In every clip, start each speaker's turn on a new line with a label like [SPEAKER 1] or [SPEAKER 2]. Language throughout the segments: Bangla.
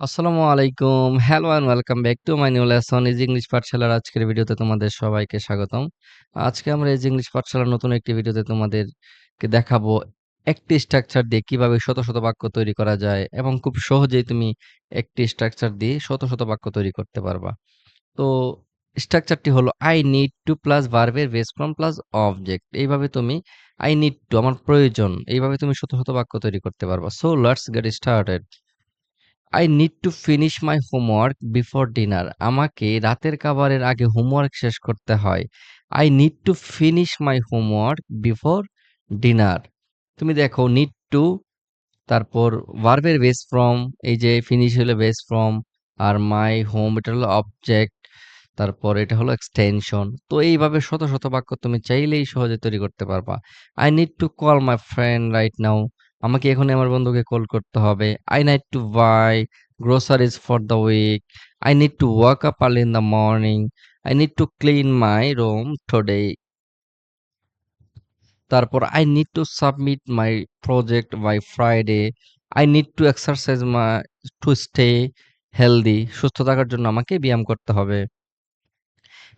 [SPEAKER 1] আসসালামু আলাইকুম। Hello and welcome back to my new lesson easy English পাঠশালার আজকের ভিডিওতে তোমাদের সবাইকে স্বাগতম। আজকে আমরা ইজি ইংলিশ পাঠশালার নতুন একটি ভিডিওতে তোমাদেরকে দেখাবো একটি স্ট্রাকচার দিয়ে কীভাবে শত, শত বাক্য তৈরি করা যায় এবং খুব সহজেই তুমি একটি স্ট্রাকচার দিয়ে শত, শত বাক্য তৈরি করতে পারবা। তো স্ট্রাকচারটি হলো আই নিড টু প্লাস ভার্বের বেস ফর্ম প্লাস অবজেক্ট। এইভাবে তুমি আই নিড টু আমার প্রয়োজন। এইভাবে তুমি শত, শত বাক্য তৈরি করতে পারবা। So let's get started. I need to finish my homework before dinner. আমাকে রাতের খাবারের আগে হোমওয়ার্ক শেষ করতে হয়। I need to finish my homework before dinner. তুমি দেখো নিড টু তারপর ভার্বের বেস ফ্রম এই যে ফিনিশ হলো বেস ফ্রম আর মাই হোম এটা হলো অবজেক্ট তারপর এটা হলো এক্সটেনশন তো এইভাবে শত শত বাক্য তুমি চাইলেই সহজে তৈরি করতে পারবা I need to call my friend right now আমাকে এখনই আমার বন্ধুকে কল করতে হবে। I need to buy groceries for the week I need to wake up early in the morning I need to clean my room today তারপর I need to submit my project by Friday I need to exercise my to stay healthy সুস্থ থাকার জন্য আমাকে ব্যায়াম করতে হবে।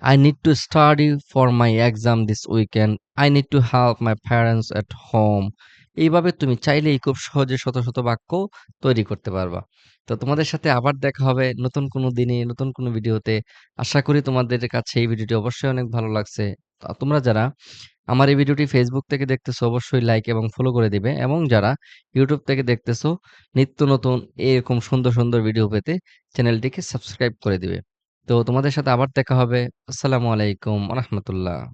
[SPEAKER 1] I need to study for my exam this weekend I need to help my parents at home এইভাবে তুমি চাইলেই খুব সহজে শত শত বাক্য তৈরি করতে পারবা। তো তোমাদের সাথে আবার দেখা হবে নতুন কোনো দিনে, নতুন কোনো ভিডিওতে। আশা করি তোমাদের কাছে এই ভিডিওটি অবশ্যই অনেক ভালো লাগছে। তোমরা যারা আমার এই ভিডিওটি ফেসবুক থেকে দেখতেছো, অবশ্যই লাইক এবং ফলো করে দিবে এবং যারা ইউটিউব থেকে দেখতেছো, নিত্য নতুন এরকম সুন্দর সুন্দর ভিডিও পেতে চ্যানেলটিকে সাবস্ক্রাইব করে দিবে। তো তোমাদের সাথে আবার দেখা হবে। আসসালামু আলাইকুম রহমতুল্লাহ।